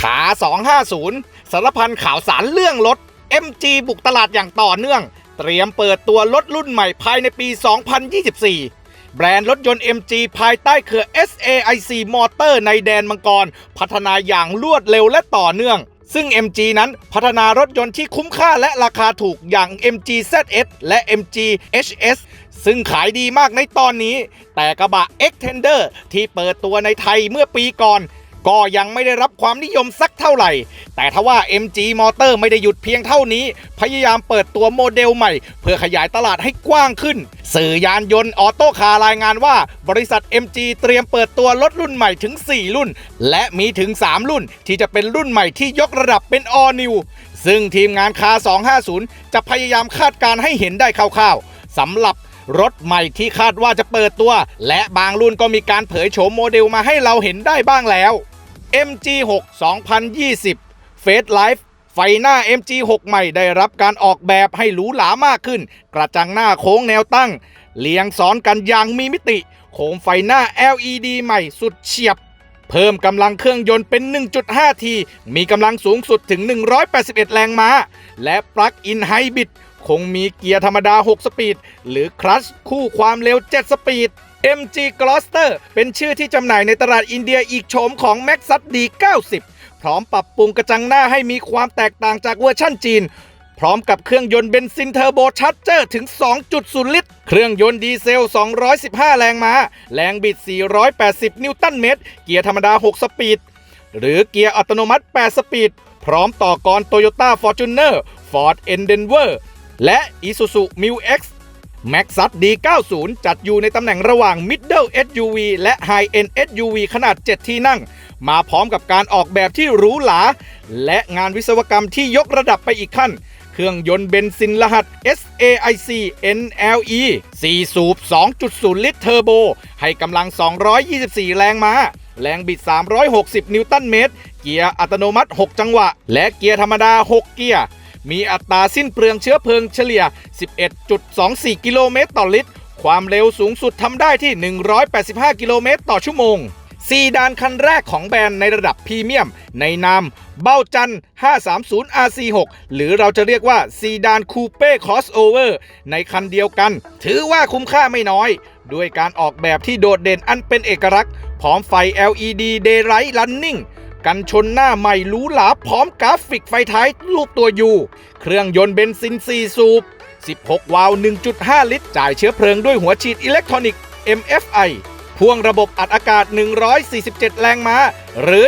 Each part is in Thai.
ขา 250 สารพันข่าวสารเรื่องรถ MG บุกตลาดอย่างต่อเนื่อง เตรียมเปิดตัวรถรุ่นใหม่ภายในปี 2024 แบรนด์รถยนต์ MG ภายใต้เครือ SAIC Motor ในแดนมังกร พัฒนาอย่างรวดเร็วและต่อเนื่อง ซึ่ง MG นั้นพัฒนารถยนต์ที่คุ้มค่าและราคาถูกอย่าง MG ZS และ MG HS ซึ่งขายดีมากในตอนนี้ แต่กระบะ Xtender ที่เปิดตัวในไทยเมื่อปีก่อน ก็ยังไม่ได้รับความนิยมสักเท่าไหร่ แต่ทว่า MG Motor ไม่ได้หยุดเพียงเท่านี้ พยายามเปิดตัวโมเดลใหม่ เพื่อขยายตลาดให้กว้างขึ้น สื่อยานยนต์ออโต้คาร์รายงานว่า บริษัท MG เตรียมเปิดตัวรถรุ่นใหม่ถึง 4 รุ่น และมีถึง 3 รุ่น ที่จะเป็นรุ่นใหม่ที่ยกระดับเป็น All New ซึ่งทีมงานคา250 จะพยายามคาดการณ์ให้เห็นได้คร่าวๆสำหรับรถใหม่ที่คาดว่าจะเปิดตัว และบางรุ่นก็มีการเผยโฉมโมเดลมาให้เราเห็นได้บ้างแล้ว MG6 2020 Face Life ไฟหน้า MG6 ใหม่ได้รับการออกแบบให้หรูหรามากขึ้น กระจังหน้าโค้งแนวตั้ง เลียงซ้อนกันอย่างมีมิติ โคมไฟหน้า LED ใหม่สุดเฉียบ เพิ่มกำลังเครื่องยนต์เป็น 1.5ทีมีกำลังสูงสุดถึง 181 แรงม้า และปลั๊กอินไฮบริดคงมีเกียร์ธรรมดา 6 สปีด หรือคลัชคู่ความเร็ว 7 สปีด MG Gloster เป็นชื่อที่จำหน่ายในตลาดอินเดียอีกโฉมของ m a x ซั D 90 พร้อมปรับปรุงกระจังหน้าให้มีความแตกต่างจากเวอร์ชั่นจีน พร้อมกับเครื่องยนต์เบนซินเทอร์โบชาร์เจอร์ถึง 2.0 ลิตร เครื่องยนต์ดีเซล 215 แรงม้า แรงบิด 480 นิวตันเมตร เกียร์ธรรมดา 6 สปีด หรือเกียร์อัตโนมัติ 8 สปีด พร้อมต่อกร Toyota Fortuner Ford Endeavour และ Isuzu m i X m a x ซั D90 จัดอยู่ในตำแหน่งระหว่าง Middle SUV และ High End SUV ขนาด 7 ที่นั่ง มาพร้อมกับการออกแบบที่หรูหรา และงานวิศวกรรมที่ยกระดับไปอีกขั้น เครื่องยนต์เบนซินรหัส SAIC NLE 4 สูบ 2.0 ลิตรเทอร์โบ ให้กำลัง 224 แรงม้า แรงบิด 360 นิวตันเมตร เกียร์อัตโนมัติ 6 จังหวะ และเกียร์ธรรมดา 6 เกียร์ มีอัตราสิ้นเปลืองเชื้อเพลิงเฉลี่ย 11.24 กิโลเมตรต่อลิตร ความเร็วสูงสุดทำได้ที่ 185 กิโลเมตรต่อชั่วโมงซีดานคันแรกของแบรนด์ในระดับพรีเมียม ในนามเบ้าจัน 530 RC6 หรือเราจะเรียกว่าซีดานคูเป้คอสโอเวอร์ในคันเดียวกัน ถือว่าคุ้มค่าไม่น้อย ด้วยการออกแบบที่โดดเด่นอันเป็นเอกลักษณ์ พร้อมไฟ LED Daylight Running กันชนหน้าใหม่หรูหราพร้อมกราฟิกไฟท้ายรูปตัวยูเครื่องยนต์เบนซิน 4 สูบ 16 วาล์ว 1.5 ลิตร จ่ายเชื้อเพลิงด้วยหัวฉีดอิเล็กทรอนิกส์ MFI พ่วงระบบอัดอากาศ 147 แรงม้า หรือ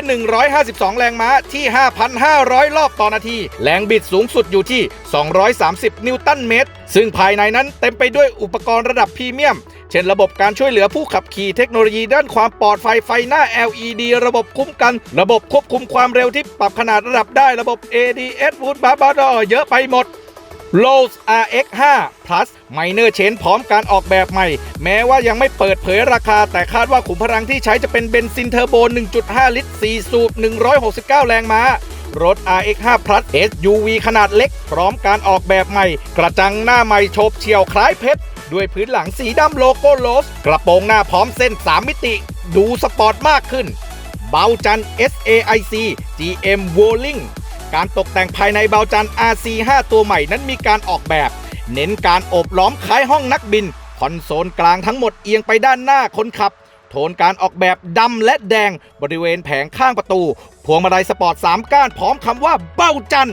152 แรงม้าที่ 5,500 รอบต่อนาที แรงบิดสูงสุดอยู่ที่ 230 นิวตันเมตร ซึ่งภายในนั้นเต็มไปด้วยอุปกรณ์ระดับพรีเมียม เช่นระบบการช่วยเหลือผู้ขับขี่เทคโนโลยีด้านความปลอดภัยไฟหน้า LED ระบบคุ้มกัน ระบบควบคุมความเร็วที่ปรับขนาดระดับได้ระบบ ADS Wood b a b a d o เยอะไปหมด l o w s RX5 Plus Minor Chain พร้อมการออกแบบใหม่ แม้ว่ายังไม่เปิดเผยราคา แต่คาดว่าขุมพลังที่ใช้จะเป็นเบนซินเทอร์โบ 1.5 ลิตร 4 สูบ 169 แรงม้ารถ RX5 Plus SUV ขนาดเล็ก พร้อมการออกแบบใหม่ กระจังหน้าใหม่โฉบเฉี่ยวคล้ายเพชร ด้วยพื้นหลังสีดำโลโก้โลส กระโปรงหน้าพร้อมเส้น 3 มิติ ดูสปอร์ตมากขึ้น เบาจัน SAIC GM w o l l i n g การตกแต่งภายในเบาจัน RC5 ตัวใหม่นั้นมีการออกแบบ เน้นการโอบล้อมคล้ายห้องนักบิน คอนโซลกลางทั้งหมดเอียงไปด้านหน้าคนขับ โทนการออกแบบดำและแดงบริเวณแผงข้างประตู พวงมาลัยสปอร์ต 3 ก้านพร้อมคำว่าเบ้าจัน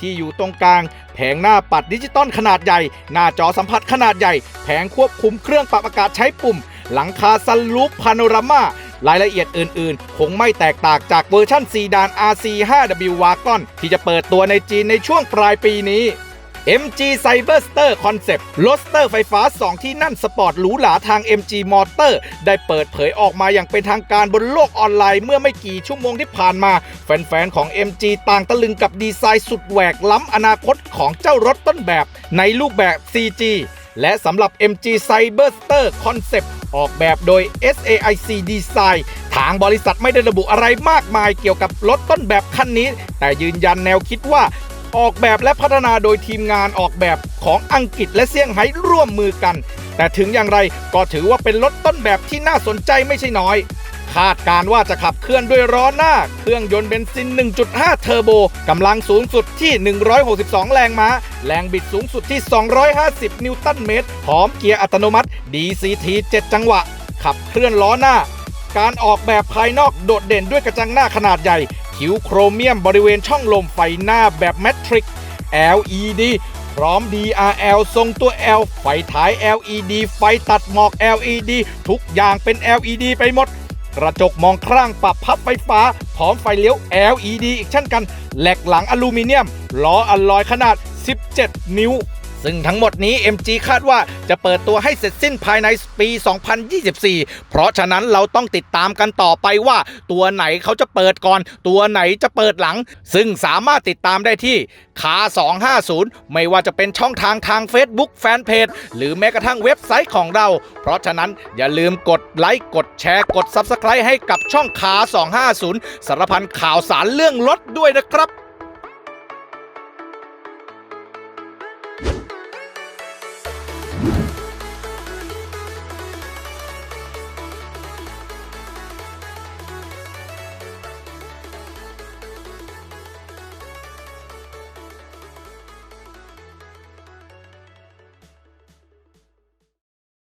ที่อยู่ตรงกลาง แผงหน้าปัดดิจิตอลขนาดใหญ่ หน้าจอสัมผัสขนาดใหญ่ แผงควบคุมเครื่องปรับอากาศใช้ปุ่ม หลังคาซันลูปพาโนรามา รายละเอียดอื่นๆ คงไม่แตกต่างจากเวอร์ชั่นซีดาน RC5W Wagon ที่จะเปิดตัวในจีนในช่วงปลายปีนี้ MG Cyberster Concept รถสเตอร์ไฟฟ้า 2 ที่นั่นสปอร์ตหรูหราทาง MG Motor ได้เปิดเผยออกมาอย่างเป็นทางการบนโลกออนไลน์เมื่อไม่กี่ชั่วโมงที่ผ่านมา แฟน ๆ ของ MG ต่างตะลึงกับดีไซน์สุดแหวกล้ำอนาคตของเจ้ารถต้นแบบในรูปแบบ CG และสำหรับ MG Cyberster Concept ออกแบบโดย SAIC Design ทางบริษัทไม่ได้ระบุอะไรมากมายเกี่ยวกับรถต้นแบบคันนี้ แต่ยืนยันแนวคิดว่า ออกแบบและพัฒนาโดยทีมงานออกแบบของอังกฤษและเซี่ยงไฮ้ร่วมมือกัน แต่ถึงอย่างไรก็ถือว่าเป็นรถต้นแบบที่น่าสนใจไม่ใช่น้อย คาดการ์ว่าจะขับเคลื่อนด้วยล้อหน้า เครื่องยนต์เบนซิน 1.5 เทอร์โบกำลังสูงสุดที่ 162 แรงม้า แรงบิดสูงสุดที่ 250 นิวตันเมตร พร้อมเกียร์อัตโนมัติ DCT 7 จังหวะ ขับเคลื่อนล้อหน้า การออกแบบภายนอกโดดเด่นด้วยกระจังหน้าขนาดใหญ่ คิ้วโครเมียมบริเวณช่องลมไฟหน้าแบบแมทริก LED พร้อม DRL ทรงตัว L ไฟท้าย LED ไฟตัดหมอก LED ทุกอย่างเป็น LED ไปหมด กระจกมองข้างปรับพับไฟฟ้า พร้อมไฟเลี้ยว LED อีกเช่นกัน แหลกหลังอลูมิเนียม ล้ออลลอยขนาด 17 นิ้ว ซึ่งทั้งหมดนี้ MG คาดว่าจะเปิดตัวให้เสร็จสิ้นภายในปี 2024 เพราะฉะนั้นเราต้องติดตามกันต่อไปว่า ตัวไหนเขาจะเปิดก่อน ตัวไหนจะเปิดหลัง ซึ่งสามารถติดตามได้ที่คา250 ไม่ว่าจะเป็นช่องทางทาง Facebook แฟนเพจหรือแม้กระทั่งเว็บไซต์ของเรา เพราะฉะนั้นอย่าลืมกดไลค์กดแชร์กด Subscribe ให้กับช่องคา250 สารพันข่าวสารเรื่องรถด้วยนะครับ